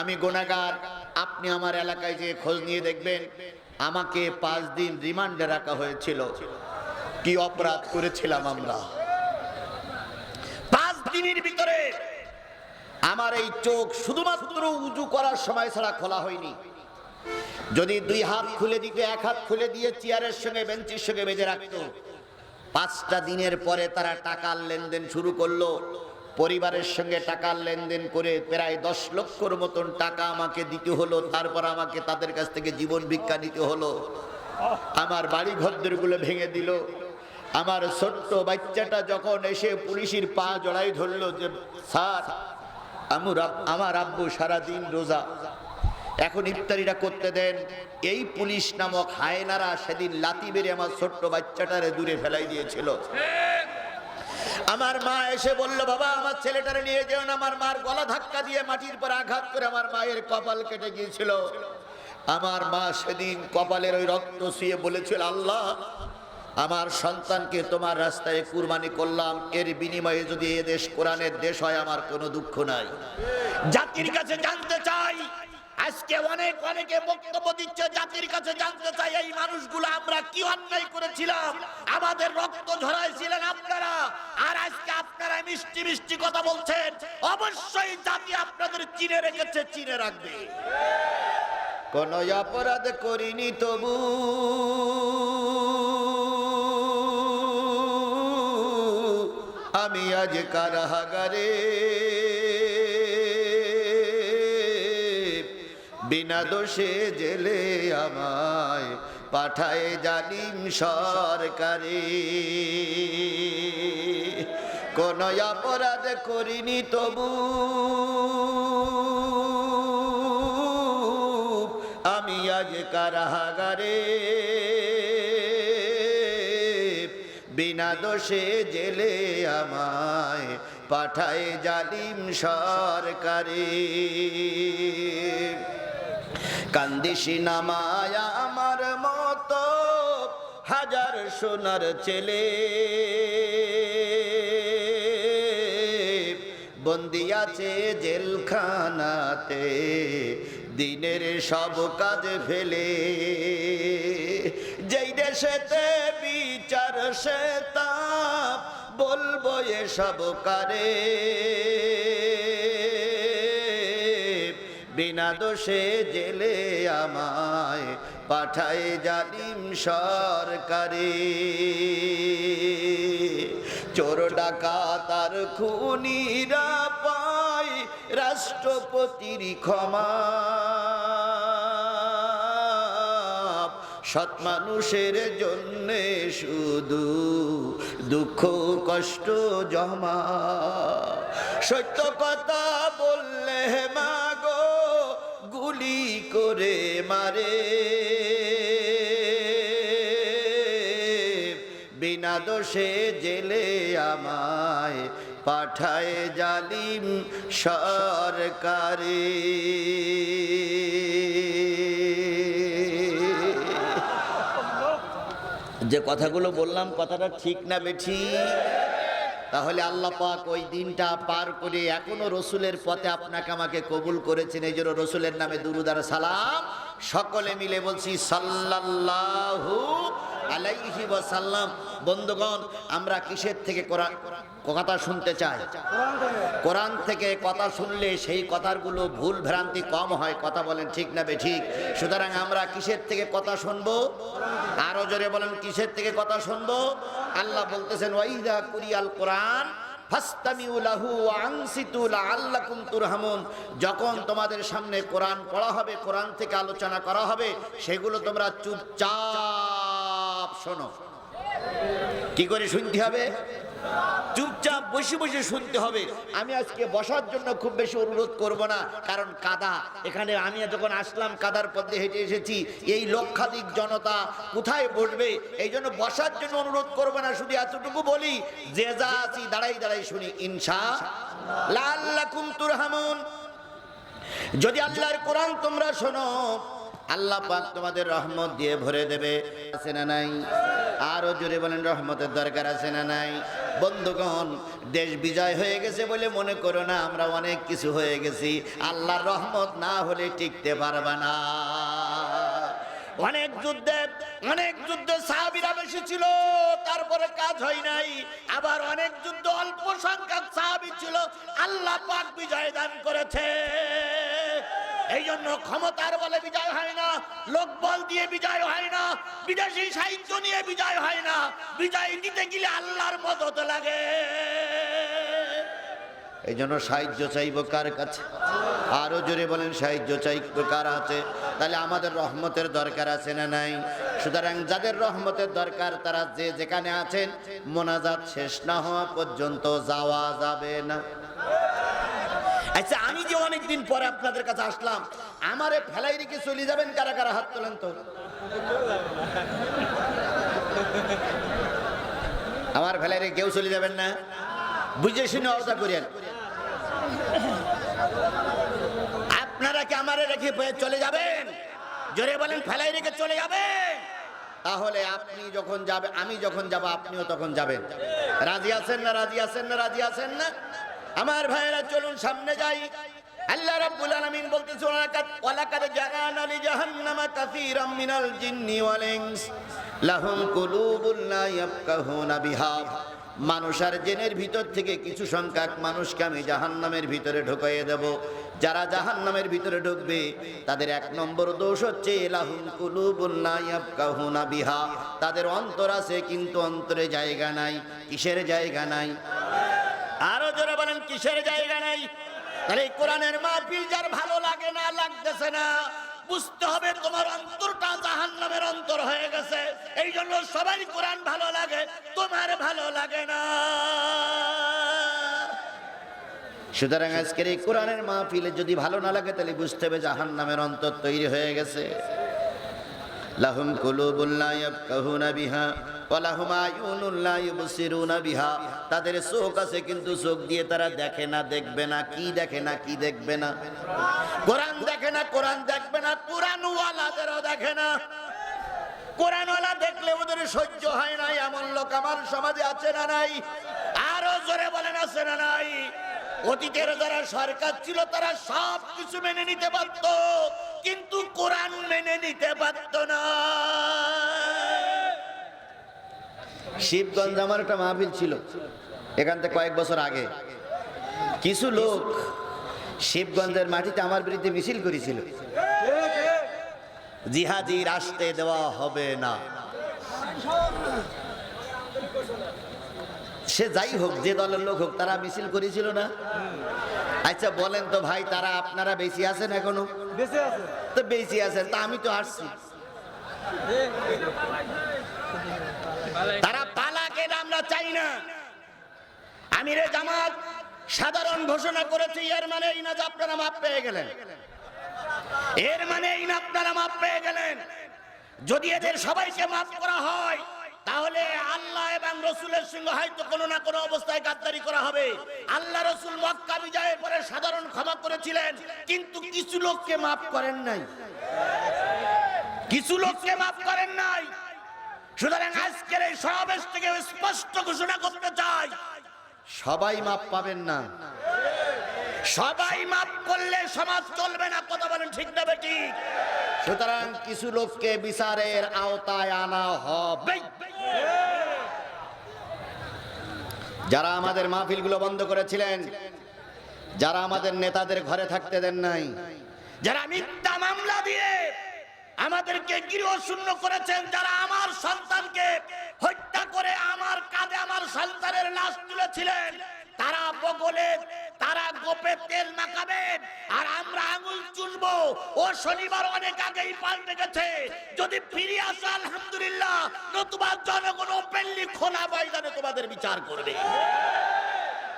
আমি গোনাগার, আপনি আমার এলাকায় যে খোঁজ নিয়ে দেখবেন, আমাকে পাঁচ দিন রিমান্ডে রাখা হয়েছিল। কি অপরাধ করেছিলাম আমরা? পাঁচ দিনের ভিতরে আমার এই চোখ শুধুমাত্র উঁচু করার সময় ছাড়া খোলা হয়নি। যদি দুই হাত খুলে দিতে, এক হাত খুলে দিয়ে চেয়ারের সঙ্গে, বেঞ্চের সঙ্গে বেঁধে রাখতো, পাঁচটা দিনের পরে তারা টাকার লেনদেন শুরু করল। পরিবারের সঙ্গে টাকার লেনদেন করে প্রায় দশ লক্ষর মতন টাকা আমাকে দিতে হলো, তারপর আমাকে তাদের কাছ থেকে জীবন ভিক্ষা নিতে হলো। আমার বাড়ি ঘরদরগুলো ভেঙে দিল। আমার ছোট্ট বাচ্চাটা যখন এসে পুলিশের পা জড়াই ধরলো যে, স্যার আমার আমার আব্বু সারাদিন রোজা। এখন ইফতারিটা করতে দেন। এই পুলিশ নামক হায়নারা সেদিন লাতি বেড়ে আমার ছোট্ট বাচ্চাটারে দূরে ফেলাই দিয়েছিল। আমার মা এসে বলল, বাবা, আমার ছেলেটারে নিয়ে যেও না। আমার মার গলা ধাক্কা দিয়ে মাটির পর আঘাত করে আমার মায়ের কপাল কেটে গিয়েছিল। আমার মা সেদিন কপালের ওই রক্ত শুয়ে বলেছিল, আল্লাহ, আমার সন্তানকে তোমার রাস্তায় কুরবানি করলাম। এর বিনিময়ে যদি এ দেশ, কোরআনের দেশ হয়, আমার কোনো দুঃখ নাই। জাতির কাছে জানতে চাই আজকে অনেক অনেকে বক্তব্য দিচ্ছে, জাতির কাছে জানতে চাই এই মানুষগুলো আমরা কি অন্যায় করেছিলাম? আমাদের রক্ত ঝরাইছিলেন আপনারা। আর আজকে আপনারা মিষ্টি মিষ্টি কথা বলছেন। অবশ্যই জাতি আপনাদের চিনে রেখেছে, চিনে রাখবে। কোন অপরাধ করিনি তবু। আমি আজ কারাগারে বিনা দোষে জেলে আমায় পাঠায় জালিম সরকারে। কোন অপরাধ করিনি তবু। আমি আজ কারাগারে। বিনা দোষে জেলে আমায় পাঠায় জালিম সরকারে। কান্দিসি নামায়া আমার মতো হাজার সোনার ছেলে। বন্দি আছে জেলখানাতে, দিনের সব কাজ ফেলে। যেই দেশেতে বিচার, সে বলব এসব কারে। বিনা দোষে জেলে আমায় পাঠায় জালিম সরকারে। চোর ডাকা আর খুনিরা পায় রাষ্ট্রপতির ক্ষমা। সৎ মানুষের জন্যে শুধু দুঃখ কষ্ট জমা। সত্য করে মারে। বিনা দোষে জেলে আমায় পাঠায় জালিম সরকারে। যে কথাগুলো বললাম, কথাটা ঠিক না বেঠি। তাহলে আল্লাহ পাক ওই দিনটা পার করে এখনও রসুলের পথে আপনাকে আমাকে কবুল করেছেন। এই জন্য রসুলের নামে দুরুদার সালাম। সকলে মিলে বলছি, সাল্লাল্লাহু আলাইহি ওয়াসাল্লাম, বন্ধুগণ, আমরা কিসের থেকে কোরআন কথা শুনতে চাই? কোরআন থেকে কথা শুনলে সেই কথাগুলো ভুল ভ্রান্তি কম হয়, কথা বলেন ঠিক না বে ঠিক? সুতরাং আমরা কিসের থেকে কথা শুনব? আরও জোরে বলেন, কিসের থেকে কথা শুনব? আল্লাহ বলতেছেন ওয়াইদা কুরিয়াল কোরআন যখন তোমাদের সামনে কোরআন পড়া হবে, কোরআন থেকে আলোচনা করা হবে, সেগুলো তোমরা চুপচাপ শোনো। কি করে শুনতে হবে? চুপচাপ বসে বসে শুনতে হবে। আমি আজকে বসার জন্য খুব বেশি অনুরোধ করব না, কারণ কাদা। এখানে আমি যখন আসলাম, কাদার পথে হেঁটে এসেছি, এই লক্ষাধিক জনতা কোথায় বসবে? এই জন্য বসার জন্য অনুরোধ করব না, শুধু এতটুকু বলি, যে যা আছি দাঁড়াই দাঁড়াই শুনি, ইনশা লাল্লাকুম তুরহামুন। যদি আল্লাহর কোরআন তোমরা শোনো আল্লাহ পাক তোমাদের রহমত দিয়ে ভরে দেবে, আছে না নাই? আরও জোরে বলেন, রহমতের দরকার আছে না নাই? বন্ধুগণ, দেশ বিজয় হয়ে গেছে বলে মনে করো না, আমরা অনেক কিছু হয়ে গেছি। আল্লাহর রহমত না হলে টিকতে পারবা না। অনেক যুদ্ধে অনেক যুদ্ধে সাহাবিরা বেশি ছিল, তারপরে কাজ হয় নাই। আবার অনেক যুদ্ধ অল্প সংখ্যক সাহাবি ছিল, আল্লাহ পাক বিজয় দান করেছে। এই জন্য ক্ষমতার বলে বিজয় হয় না লোক বল দিয়ে বিজয় হয় না বিদেশি সাহিত্য নিয়ে বিজয় হয় না বিজয় দিতে গেলে আল্লাহর মদত লাগে। এই জন্য সাহায্য চাইব কার কাছে? আরও জোরে বলেন সাহায্য চাইব কার আছে তাহলে আমাদের রহমতের দরকার আছে না নাই? সুতরাং যাদের রহমতের দরকার তারা যে যেখানে আছেন মোনাজাত শেষ না হওয়া পর্যন্ত যাওয়া যাবে না। আচ্ছা অনেকদিন পরে আপনাদের কাছে আসলাম। আমারে ফেলাই রেখে চলে যাবেন কারা কারা? হাত তোলেন তো। আমার ফেলাই রেখে কেউ চলে যাবেন না। বুঝে শুনে অবস্থা করেন আপনারা কি আমারে রেখে চলে যাবেন? জোরে বলেন, ফেলাই রেখে চলে যাবেন। তাহলে আপনি যখন যাবে আমি যখন যাব, আপনিও তখন যাবেন। রাজি আছেন না, রাজি আছেন না, রাজি আছেন না? আমার ভাইয়েরা, চলুন সামনে যাই। আল্লাহ রাব্বুল আলামিন বলতেছে, ওয়ালাকাদ ওয়ালাকাদ জাআনা লি জাহান্নামা কাসীরাম মিনাল জিন্নি ওয়াল ইনস। লাহুম কুলুবুন লা ইয়াফকাহুনা বিহা। মানুষ আর জেনের ভিতর থেকে কিছু সংখ্যক মানুষকে আমি জাহান্নামের ভিতরে ঢুকাইয়ে দেব। যারা জাহান্নামের ভিতরে ঢুকবে, তাদের এক নম্বর দোষ হচ্ছে, লাহুম কুলুবুন লা ইয়াফকাহুনা বিহা। তাদের অন্তর আছে, কিন্তু অন্তরে জায়গা নাই, কিসের জায়গা নাই? আরও জোরে বলেন, কিসের জায়গা নাই? তাহলে এই কোরআনের মাহফিল যার ভালো লাগে না, লাগতেছে না, বুঝতে হবে তোমার অন্তরটা জাহান্নামের অন্তর হয়ে গেছে। এই জন্য সবাই কোরআন ভালো লাগে, তোমার ভালো লাগে না। সুতরাং আজকের এই কোরআনের মাহফিলে যদি ভালো না লাগে, তাহলে বুঝতে হবে জাহান নামের অন্তর তৈরি হয়ে গেছে। লাহুম কুলুবুল্লাহ ইয়াফকাহুনা বিহা ওয়ালাহুম আয়ুনুল্লাহ ইউবসিরুনা বিহা। তাদের চোখ আছে কিন্তু চোখ দিয়ে তারা দেখে না, দেখবে না, কি দেখে না, কি দেখবে না। কোরআন দেখে না, কোরআন দেখবে না কোরআন ওয়ালাদেরও দেখে না। কোরআনওয়ালা দেখলে ওদের সহ্য হয় না, এমন লোক আমার সমাজে আছে না নাই? আরও জোরে বলেন, আছে না নাই? অতীতের যারা সরকার ছিল, তারা সব কিছু মেনে নিতে পারত। কোরআন মেনে নিতে পারত না শিবগঞ্জ আমার একটা মাহফিল ছিল, এখান থেকে কয়েক বছর আগে। কিছু লোক শিবগঞ্জের মাটিতে আমার বিরুদ্ধে মিছিল করেছিল। জিহাদির আসতে দেওয়া হবে না। সে যাই হোক, যে দলের লোক হোক, তারা মিছিল করেছিল না? আচ্ছা বলেন তো ভাই তারা আপনারা বেশি আছেন এখনও? আছে। তো বেশি আছেন তা আমি তো আসছি তারা পালাকে আমরা চাই না। আমিরে জামাত সাধারণ ঘোষণা করেছে এর মানে এই না যে আপনারা মাপ পেয়ে গেলেন। এর মানে এই না আপনারা মাপ পেয়ে গেলেন। যদি এদের সবাইকে মাফ করা হয় তাহলে আল্লাহ এবং রসুলের সঙ্গে হয়তো কোনো না কোনো অবস্থায় গাদ্দারি করা হবে। আল্লাহ রসুল মক্কা বিজয়ের পরে সাধারণ ক্ষমা করেছিলেন, কিন্তু কিছু লোককে মাফ করেন নাই। কিছু লোককে মাফ করেন নাই। সুতরাং আজকের এই সমাবেশ থেকে স্পষ্ট ঘোষণা করতে চাই, সবাই মাপ পাবেন না। সবাই মাপ করলে সমাজ চলবে না, কথা বলেন ঠিক না ঠিক সুতরাং কিছু লোককে বিচারের আওতায় আনা হবে। যারা আমাদের মাহফিলগুলো বন্ধ করেছিলেন, যারা আমাদের নেতাদের ঘরে থাকতে দেন নাই, যারা মিথ্যা মামলা দিয়ে আমাদেরকে গৃহ শূন্য করেছেন, যারা আমার সন্তানকে হত্যা করে আমার কাঁধে আমার সন্তানের লাশ তুলেছিলেন, তারা বগলে তারা গোপে তেল মাখাবেন আর আমরা আঙুল চুলবো। ও শনিবার অনেক আগেই পাল্টে গেছে। যদি ফিরে আসে, আলহামদুলিল্লাহ, নতুবা জনগণ ওপেনলি খোলা ময়দানে তোমাদের বিচার করবে।